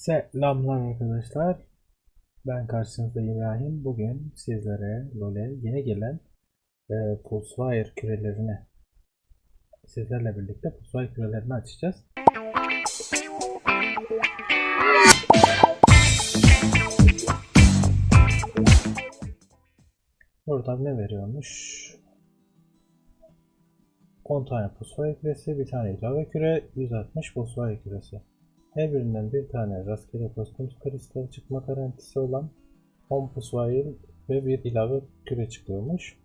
Selamlar arkadaşlar. Ben karşınızda İbrahim. Bugün sizlere LoL'e yeni gelen e, Pulsefire kürelerini sizlerle birlikte Pulsefire kürelerini açacağız. Burada ne veriyormuş? 10 tane Pulsefire küresi, bir tane ilave küre, 160 Pulsefire küresi. Her birinden bir tane rastgele kostüm kristali çıkma garantisi olan 10 pusvail ve bir ilave küre çıkıyormuş.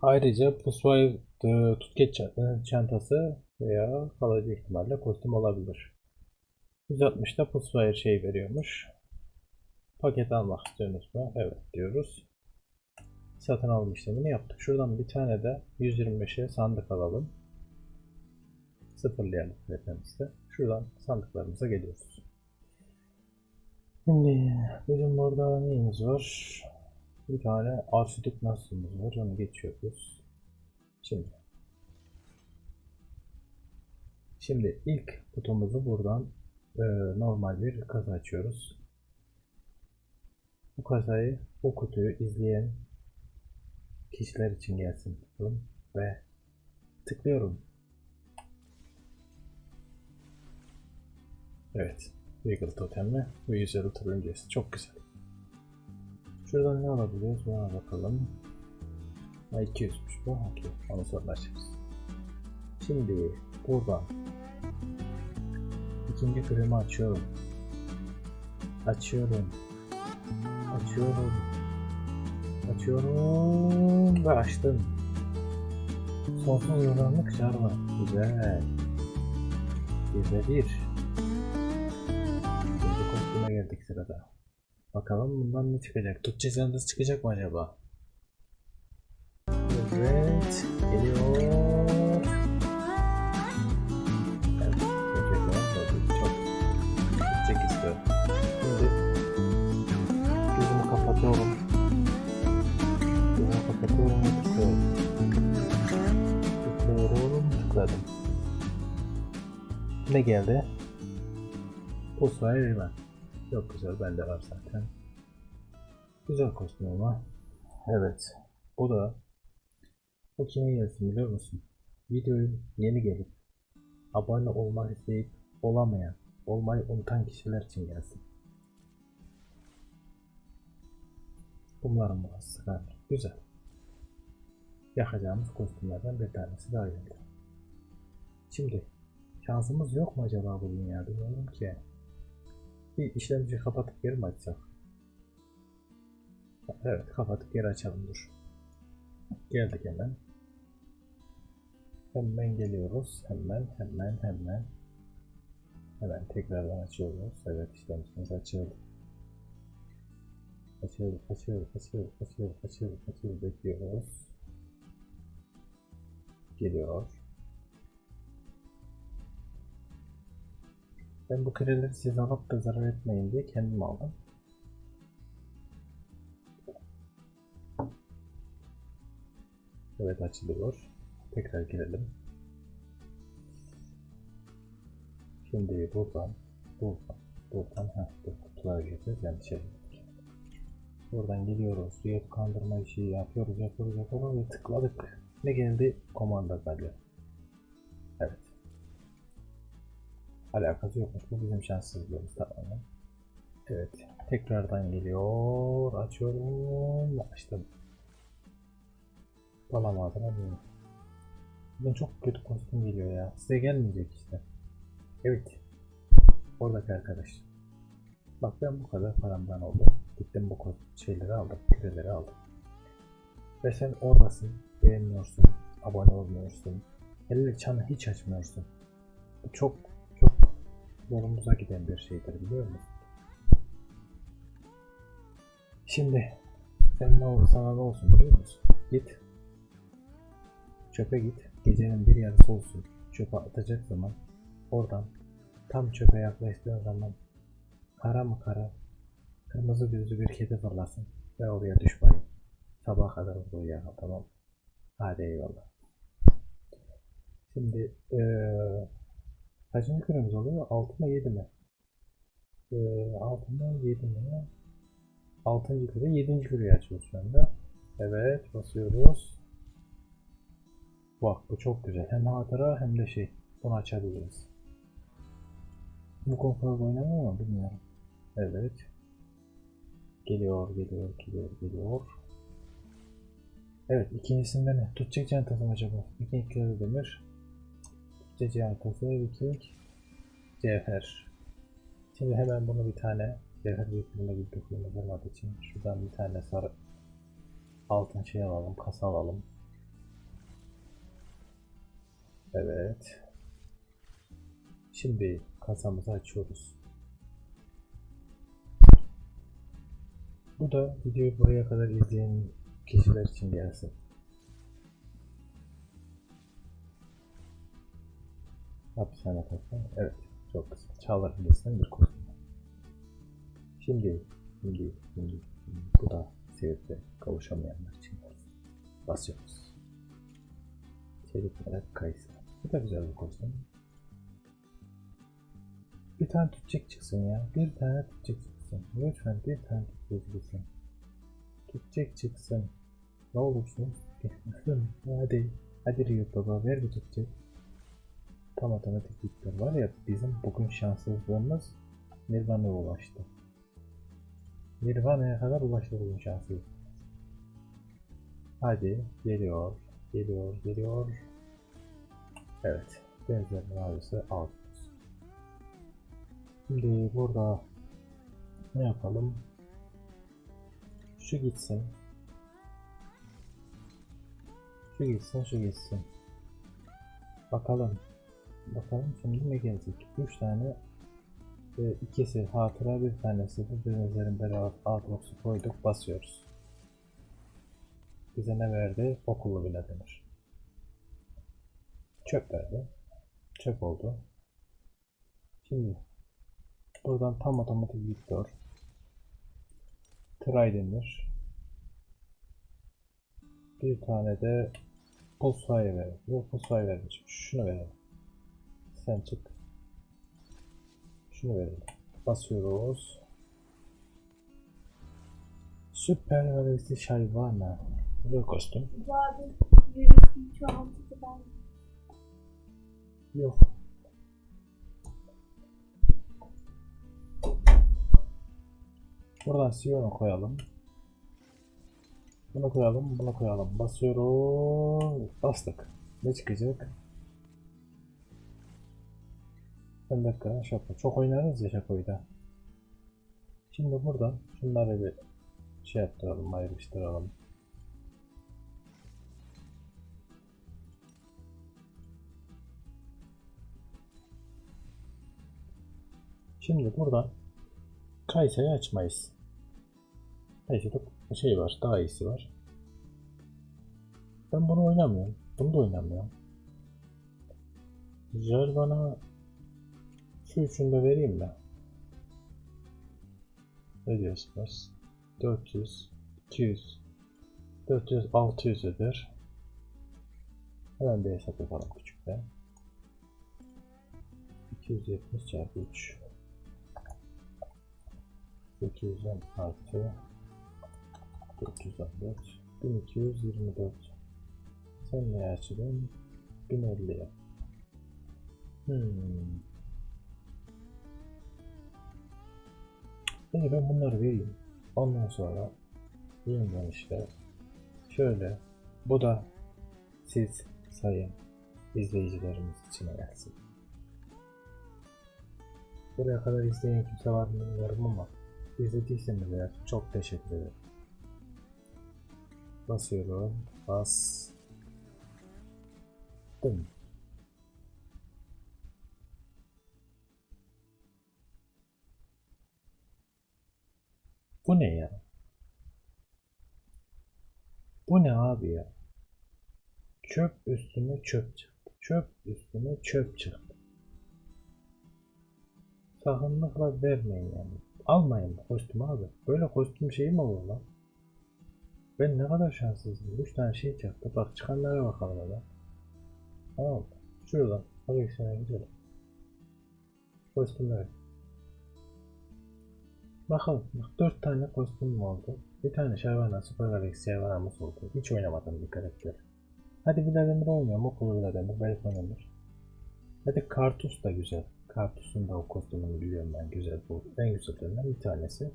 Ayrıca pusvail e, tutkeç ça- çantası veya kalıcı ihtimalle kostüm olabilir. 160'da pusvail şey veriyormuş. Paket almak istiyorsunuz mu? Evet diyoruz. Satın alma işlemini yaptık. Şuradan bir tane de 125'e sandık alalım sıfırlayalım haritamızda. Şuradan sandıklarımıza geliyoruz. Şimdi bizim burada neyimiz var? Bir tane arşitik nasılımız var. Onu geçiyoruz. Şimdi Şimdi ilk kutumuzu buradan e, normal bir kasa açıyoruz. Bu kasayı, bu kutuyu izleyen kişiler için gelsin ve tıklıyorum. Evet. Regal totemli ve 150 turuncası. Çok güzel. Şuradan ne alabiliyoruz? Buna bakalım. Ha 200'müş bu. Okey. Onu sonra açarız. Şimdi buradan ikinci kremi açıyorum. Açıyorum. Açıyorum. Açıyorum ve açtım. Sonsuz yılanlık çarpı. Güzel. Bir bir. Sırada. Bakalım bundan ne çıkacak? Türkçe sendesi çıkacak mı acaba? Evet. Geliyor. Evet. Çok gidecek istiyor. Şimdi gözümü kapatıyorum. Gözümü kapatıyorum tıklıyorum. Tıklıyorum. Tıkladım. Ne geldi? Pusula Riven. Çok güzel bende var zaten. Güzel kostüm ama. Evet. Bu da bu kime gelsin biliyor musun? Videoyu yeni gelip abone olmak isteyip olamayan, olmayı unutan kişiler için gelsin. Bunların burası sıkar. Güzel. Yakacağımız kostümlerden bir tanesi daha geldi. Şimdi şansımız yok mu acaba bu dünyada bilmiyorum ki. Bir işlemci kapatıp geri mi açsak? Evet kapatıp geri açalım dur. Geldik hemen. Hemen geliyoruz. Hemen hemen hemen. Hemen tekrardan açıyoruz. Evet işlemcimiz açıldı. Açıldı, açıldı, açıldı, açıldı, açıldı, açıldı. Bekliyoruz. Geliyor. Ben bu kreleri size alıp da zarar etmeyin diye kendim aldım. Evet açılıyor. Tekrar girelim. Şimdi buradan, buradan, buradan, ha, dur kutulara gireceğiz. Yanlış yere gittik. Buradan geliyoruz. Suya kandırma işi yapıyoruz, yapıyoruz, yapıyoruz ve tıkladık. Ne geldi? Komanda geldi. Evet. Alakası yokmuş. Bu bizim şanssızlığımız tamamen. Evet. Tekrardan geliyor. Açıyorum. Açtım. Alamadım ama. Buradan çok kötü kostüm geliyor ya. Size gelmeyecek işte. Evet. Oradaki arkadaş. Bak ben bu kadar paramdan oldu. Gittim bu şeyleri aldım. Küreleri aldım. Ve sen oradasın. Beğenmiyorsun. Abone olmuyorsun. Elle çanı hiç açmıyorsun. Çok yolumuza giden bir şeydir biliyor musun? Şimdi sen ne olur sana ne olsun biliyor musun? Git. Çöpe git. Gecenin bir yarısı olsun. Çöpe atacak zaman oradan tam çöpe yaklaştığın zaman kara mı kara kırmızı gözlü bir kedi fırlasın ve oraya düş bayım. Sabaha kadar orada uyuyalım tamam. Hadi eyvallah. Şimdi eee Kaçıncı küremiz oluyor? 6 mı 7 mi? Ee, altından 7 mi? 6. küre 7. küreyi açıyoruz şu anda. Evet basıyoruz. Bak bu çok güzel. Hem hatıra hem de şey. Bunu açabiliriz. Bu konferans oynamıyor mu bilmiyorum. Evet. Geliyor, geliyor, geliyor, geliyor. Evet, ikincisinde ne? Tutacak çantası mı acaba? Viking kere demir. Tutacak çantası, Viking, cevher. Şimdi hemen bunu bir tane cevher büyüklüğünde bir dokunumu bulmak için şuradan bir tane sarı altın şey alalım, kasa alalım. Evet. Şimdi kasamızı açıyoruz. Bu da videoyu buraya kadar izleyen kişiler için gelsin. Hapishane kasa. Evet. Çok kısa. Çağlar Hilesi'nin bir kostüm. Şimdi, şimdi, şimdi, şimdi. Bu da seyirde kavuşamayanlar için olsun. Basıyoruz. Çelik Melek Kayısı. Bu da güzel bir kostüm. Bir tane tutacak çıksın ya. Bir tane tutacak çıksın. Lütfen bir tane tutacak çıksın. Tutacak çıksın. Ne olursun. hadi. Hadi Riot Baba ver bir tutacak. Tam otomatik bitti. Var ya bizim bugün şanssızlığımız Nirvana'ya ulaştı. Nirvana'ya kadar ulaştı bugün şanssızlığımız. Hadi geliyor. Geliyor. Geliyor. Evet. Benzer mavisi alıyoruz. Şimdi burada ne yapalım? Şu gitsin. Şu gitsin, şu gitsin. Bakalım. Bakalım şimdi ne gelecek? 3 tane e, ikisi hatıra bir tanesi bu üzerinde Outrox'u koyduk basıyoruz. Bize ne verdi? Okullu bile denir. Çöp verdi. Çöp oldu. Şimdi buradan tam otomatik Victor Try denir. Bir tane de Pulsar'ı verelim. Yok Pulsar vermiş. Şunu verelim. Sen çık. Şunu verelim. Basıyoruz. Süper Valisi Şayvana. Bu da kostüm. Vardı yürüsün çoğaltıcı ben. Yok. Buradan Sion'u koyalım. Bunu koyalım, bunu koyalım. Basıyoruz. Bastık. Ne çıkacak? Bir dakika, şapo. Çok oynarız ya şapoyu. Şimdi buradan şunları bir şey yaptıralım, ayrıştıralım. Şimdi buradan Kayseri açmayız. Kayseri'de şey var, daha iyisi var. Ben bunu oynamıyorum. Bunu da oynamıyorum. Jarvan'a şu üçünü de vereyim mi? Ne diyorsunuz? 400, 200, 400, 600 eder. Hemen bir hesap yapalım küçükten. 270 çarpı 3 810 artı 414 1224 Sen ne açılın? 1050'ye Hmm. Peki ben bunları vereyim. Ondan sonra yeniden işte şöyle bu da siz sayın izleyicilerimiz için gelsin. Buraya kadar izleyen kimse var mı bilmiyorum ama izlediyseniz eğer çok teşekkür ederim. Basıyorum. Bas. Bu ne ya? Bu ne abi ya? Çöp üstüne çöp çıktı. Çöp üstüne çöp çıktı. Sakınlıkla vermeyin yani. Almayın bu kostümü abi. Böyle kostüm şeyi mi olur lan? Ben ne kadar şanssızım. 3 tane şey çıktı. Bak çıkanlara bakalım hele. Tamam? Şuradan. Koleksiyona gidelim. Kostümler. Bakalım. Bak 4 tane kostümüm oldu. Bir tane Shyvana, Super Alex Shyvana'mız oldu. Hiç oynamadım bir karakter. Hadi Vladimir oynuyorum. Okulu Vladimir. Belki oynanır. Hadi Kartus da güzel. Kartus'un da o kostümünü biliyorum ben güzel. Bu en güzellerinden bir tanesi.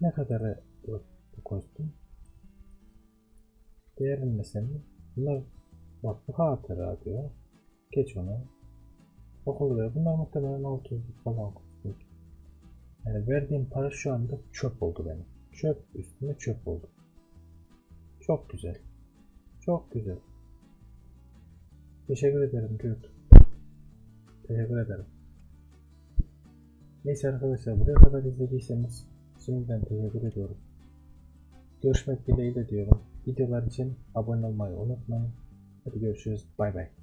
Ne kadar bu, bu kostüm? Değerin senin? Bunlar bak bu hatıra diyor. Geç onu. Okulu ver. Bunlar muhtemelen 600 falan kostüm. Yani verdiğim para şu anda çöp oldu benim. Çöp üstüne çöp oldu. Çok güzel. Çok güzel. Teşekkür ederim Gürt. Teşekkür ederim. Neyse arkadaşlar buraya kadar izlediyseniz şimdiden teşekkür ediyorum. Görüşmek dileğiyle diyorum. Videolar için abone olmayı unutmayın. Hadi görüşürüz. Bay bay.